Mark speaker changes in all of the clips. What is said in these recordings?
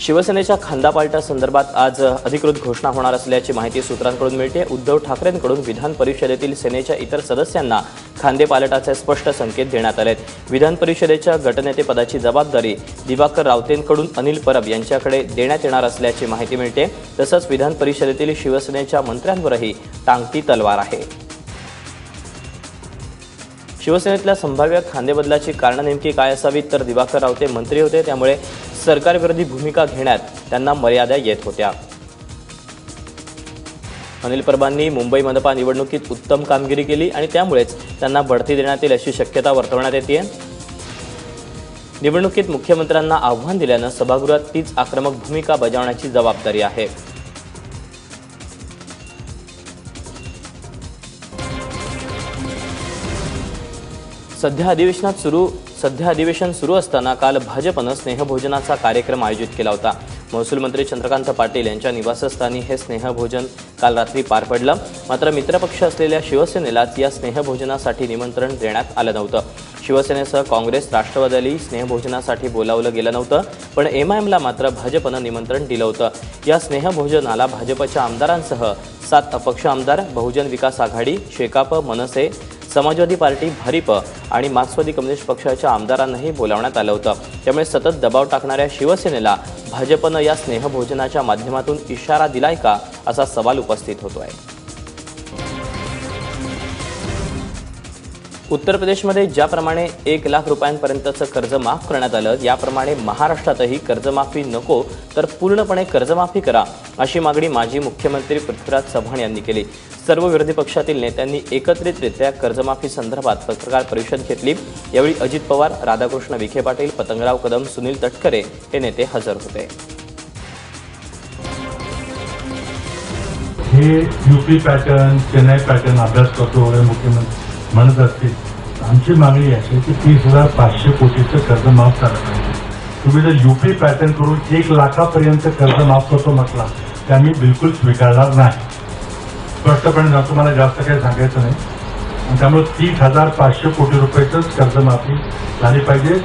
Speaker 1: शिवसेनेच्या खांदापालटा संदर्भात आज अधिकृत घोषणा होणार असल्याची माहिती सूत्रांकडून मिळते. उद्धव ठाकरेंकडून विधान परिषदेतील सेनेच्या इतर सदस्यांना खांदेपालटाचे स्पष्ट संकेत देण्यात आलेत. विधान परिषदेच्या गटनेतेपदाची जबाबदारी दिवाकर रावतेंकडून अनिल परब यांच्याकडे देण्यात येणार असल्याची माहिती मिळते. तसंच विधान परिषदेतील शिवसेनेच्या मंत्र्यांवरही टांगती तलवार आहे. शिवसेनेतल्या संभाव्य खांदेबदलाची कारणं नेमकी काय असावीत? तर दिवाकर रावते मंत्री होते. त्यामुळे सरकारविरोधी भूमिका घेण्यात त्यांना मर्यादा येत होत्या. अनिल परबांनी मुंबई मनपा निवडणुकीत उत्तम कामगिरी केली आणि त्यामुळेच त्यांना बढती देण्यात येईल अशी शक्यता वर्तवण्यात येते. निवडणुकीत मुख्यमंत्र्यांना आव्हान दिल्यानं सभागृहात तीच आक्रमक भूमिका बजावण्याची जबाबदारी आहे. सध्या अधिवेशनात सुरू सध्या अधिवेशन सुरू असताना काल भाजपनं स्नेहभोजनाचा कार्यक्रम आयोजित केला होता. महसूल मंत्री चंद्रकांत पाटील यांच्या निवासस्थानी हे स्नेहभोजन काल रात्री पार पडलं. मात्र मित्रपक्ष असलेल्या शिवसेनेलाच या स्नेहभोजनासाठी निमंत्रण देण्यात आलं नव्हतं. शिवसेनेसह काँग्रेस राष्ट्रवादीलाही स्नेहभोजनासाठी बोलावलं गेलं नव्हतं पण एम आय एमला मात्र भाजपनं निमंत्रण दिलं होतं. या स्नेहभोजनाला भाजपच्या आमदारांसह सात अपक्ष आमदार बहुजन विकास आघाडी शेकाप मनसे समाजवादी पार्टी भारिप आणि मार्क्सवादी कम्युनिस्ट पक्षाच्या आमदारांनाही बोलावण्यात आलं होतं. त्यामुळे सतत दबाव टाकणाऱ्या शिवसेनेला भाजपनं या स्नेहभोजनाच्या माध्यमातून इशारा दिलाय का असा सवाल उपस्थित होतो आहे उत्तर प्रदेशमध्ये ज्याप्रमाणे एक लाख रुपयांपर्यंतचं कर्ज माफ करण्यात आलं याप्रमाणे महाराष्ट्रातही कर्जमाफी नको तर पूर्णपणे कर्जमाफी करा अशी मागणी माजी मुख्यमंत्री पृथ्वीराज चव्हाण यांनी केली. सर्व विरोधी पक्षातील नेत्यांनी एकत्रितरित्या कर्जमाफी संदर्भात पत्रकार परिषद घेतली. यावेळी अजित पवार राधाकृष्ण विखे पाटील पतंगराव कदम सुनील तटकरे हे नेते हजर होते.
Speaker 2: हे युपी पॅटर्न चेन्नई पॅटर्न अभ्यास करतो मुख्यमंत्री म्हणत असतील. आमची मागणी अशी आहे की तीस हजार पाचशे कोटीचं कर्ज माफ करायला पाहिजे. तुम्ही जर युपी पॅटर्न करून एक लाखापर्यंत कर्ज माफ करतो म्हटला ते आम्ही बिलकुल स्वीकारणार नाही. स्पष्टपणे जातो मला जास्त काही सांगायचं नाही. आणि त्यामुळे तीस हजार पाचशे कोटी रुपयाचंच कर्जमाफी झाली पाहिजे.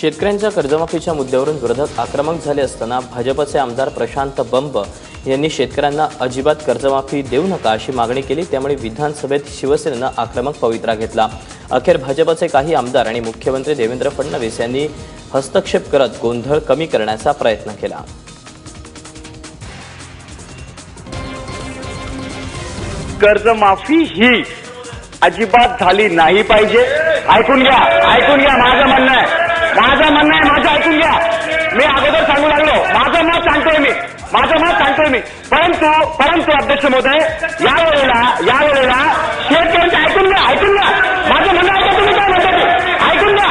Speaker 1: शेतकऱ्यांच्या कर्जमाफीच्या मुद्द्यावरून विरोधक आक्रमक झाले असताना भाजपचे आमदार प्रशांत बंब यांनी शेतकऱ्यांना अजिबात कर्जमाफी देऊ नका अशी मागणी केली. त्यामुळे विधानसभेत शिवसेनेनं आक्रमक पवित्रा घेतला. अखेर भाजपचे काही आमदार आणि मुख्यमंत्री देवेंद्र फडणवीस यांनी हस्तक्षेप करत गोंधळ कमी करण्याचा प्रयत्न केला.
Speaker 3: कर्जमाफी ही अजिबात झाली नाही पाहिजे. ऐकून घ्या ऐकून घ्या माझं म्हणणं आहे. माझं म्हणणं आहे माझं ऐकून घ्या. मी अगोदर सांगू लागलो. माझं मत सांगतोय मी. माझं मत सांगतोय मी. परंतु परंतु अध्यक्ष महोदय यावेळेला यावेळेला शेतकऱ्यांचं म्हणजे ऐकून घ्या ऐकून घ्या. माझं म्हणणं ऐका तुम्ही काय म्हणता ऐकून घ्या.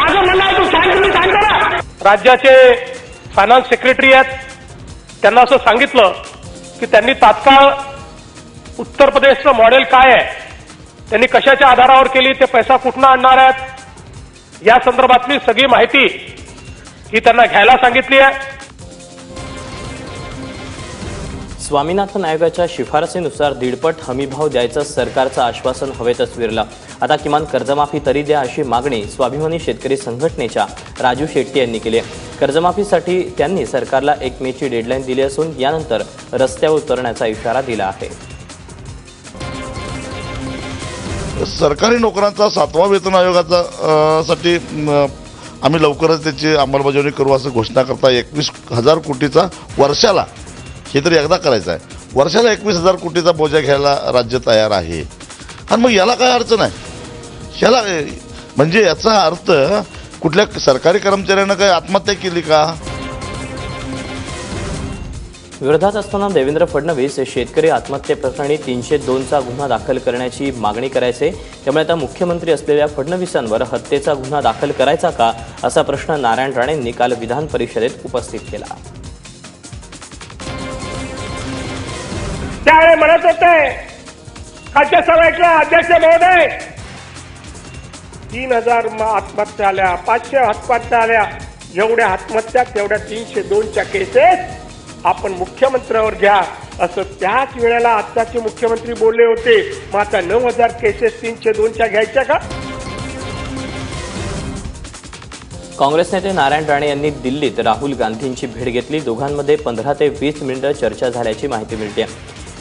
Speaker 3: माझं म्हणणं ऐकून सांग तुम्ही सांगता ना
Speaker 4: राज्याचे फायनान्स सेक्रेटरी आहेत. त्यांना असं सांगितलं की त्यांनी तात्काळ उत्तर प्रदेशचं मॉडेल काय आहे? त्यांनी कशाच्या आधारावर केली? ते पैसा कुठनं आणणार आहेत? या संदर्भातली सगळी माहिती ही त्यांना घ्यायला सांगितली आहे.
Speaker 1: स्वामीनाथन आयोगाच्या शिफारसीनुसार दीडपट हमीभाव द्यायचं सरकारचं आश्वासन हवेतच विरलं. आता किमान कर्जमाफी तरी द्या अशी मागणी स्वाभिमानी शेतकरी संघटनेच्या राजू शेट्टी यांनी केली आहे. कर्जमाफीसाठी त्यांनी सरकारला एक मेची डेडलाईन दिली असून यानंतर रस्त्यावर उतरण्याचा इशारा दिला आहे.
Speaker 5: सरकारी नोकरांचा सातवा वेतन आयोगाचा साठी आम्ही लवकरच त्याची अंमलबजावणी करू असं घोषणा करता एकवीस हजार कोटीचा वर्षाला हे तर एकदा करायचं आहे वर्षाला एकवीस हजार कोटीचा बोजा घ्यायला राज्य तयार आहे. आणि मग याला काय अडचण आहे? याला म्हणजे याचा अर्थ कुठल्या सरकारी कर्मचाऱ्यानं काय आत्महत्या केली का?
Speaker 1: विरोधात असताना देवेंद्र फडणवीस हे शेतकरी आत्महत्येप्रकरणी तीनशे दोनचा गुन्हा दाखल करण्याची मागणी करायचे. त्यामुळे आता मुख्यमंत्री असलेल्या फडणवीसांवर हत्येचा गुन्हा दाखल करायचा का? असा प्रश्न नारायण राणेंनी काल विधान परिषदेत उपस्थित केला.
Speaker 4: त्यावेळी म्हणत होते खालच्या सभेतल्या अध्यक्ष महोदय तीन हजार आत्महत्या आल्या पाचशे आत्महत्या आल्या. जेवढ्या आत्महत्या तेवढ्या तीनशे दोनच्या केसेस आपण मुख्यमंत्र्यावर घ्या. असं त्याच वेळेला आत्ताचे मुख्यमंत्री बोलले होते. मग आता नऊ हजार केसेस तीनशे दोनच्या घ्यायच्या का?
Speaker 1: काँग्रेस नेते नारायण राणे यांनी दिल्लीत राहुल गांधींची भेट घेतली. दोघांमध्ये पंधरा ते वीस मिनिटं चर्चा झाल्याची माहिती मिळते.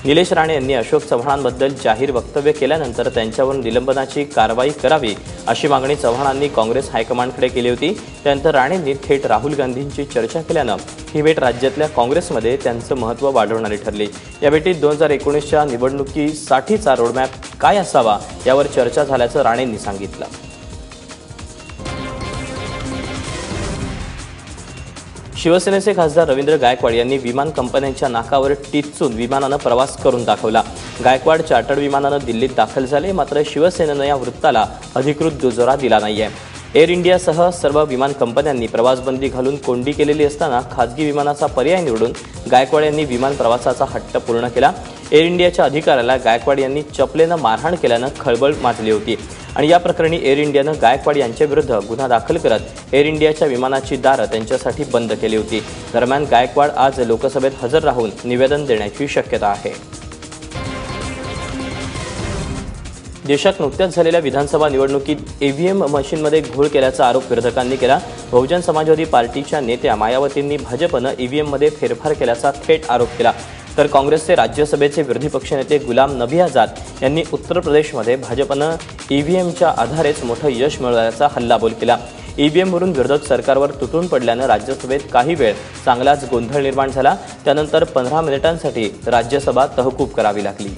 Speaker 1: निलेश राणे यांनी अशोक चव्हाणांबद्दल जाहीर वक्तव्य केल्यानंतर त्यांच्यावर निलंबनाची कारवाई करावी अशी मागणी चव्हाणांनी काँग्रेस हायकमांडकडे केली होती. त्यानंतर राणेंनी थेट राहुल गांधींची चर्चा केल्यानं ही भेट राज्यातल्या काँग्रेसमध्ये त्यांचं महत्त्व वाढवणारी ठरली. या भेटीत दोन हजार एकोणीसच्या निवडणुकीसाठीचा रोडमॅप काय असावा यावर चर्चा झाल्याचं राणेंनी सांगितलं. शिवसेनेचे खासदार रवींद्र गायकवाड यांनी विमान कंपन्यांच्या नाकावर टिचून विमानानं प्रवास करून दाखवला. गायकवाड चार्टर्ड विमानानं दिल्लीत दाखल झाले मात्र शिवसेनेनं या वृत्ताला अधिकृत दुजोरा दिला नाहीये. एअर इंडियासह सर्व विमान कंपन्यांनी प्रवासबंदी घालून कोंडी केलेली असताना खाजगी विमानाचा पर्याय निवडून गायकवाड यांनी विमान प्रवासाचा हट्ट पूर्ण केला. एअर इंडियाच्या अधिकाऱ्याला गायकवाड यांनी चपलेनं मारहाण केल्यानं खळबळ माजली होती. आणि या प्रकरणी एअर इंडियानं गायकवाड यांच्याविरुद्ध गुन्हा दाखल करत एअर इंडियाच्या विमानाची दारं त्यांच्यासाठी बंद केली होती. दरम्यान गायकवाड आज लोकसभेत हजर राहून निवेदन देण्याची शक्यता आहे. देशात नुकत्याच झालेल्या विधानसभा निवडणुकीत ईव्हीएम मशीनमध्ये घोळ केल्याचा आरोप विरोधकांनी केला. बहुजन समाजवादी पार्टीच्या नेत्या मायावतींनी भाजपनं ईव्हीएममध्ये फेरफार केल्याचा थेट आरोप केला. तर काँग्रेसचे राज्यसभेचे विरोधी पक्षनेते गुलाम नबी आझाद यांनी उत्तर प्रदेशमध्ये भाजपनं ईव्हीएमच्या आधारेच मोठं यश मिळवल्याचा हल्लाबोल केला. ईव्हीएमवरून विरोधक सरकारवर तुटून पडल्यानं राज्यसभेत काही वेळ चांगलाच गोंधळ निर्माण झाला. त्यानंतर पंधरा मिनिटांसाठी राज्यसभा तहकूब करावी लागली.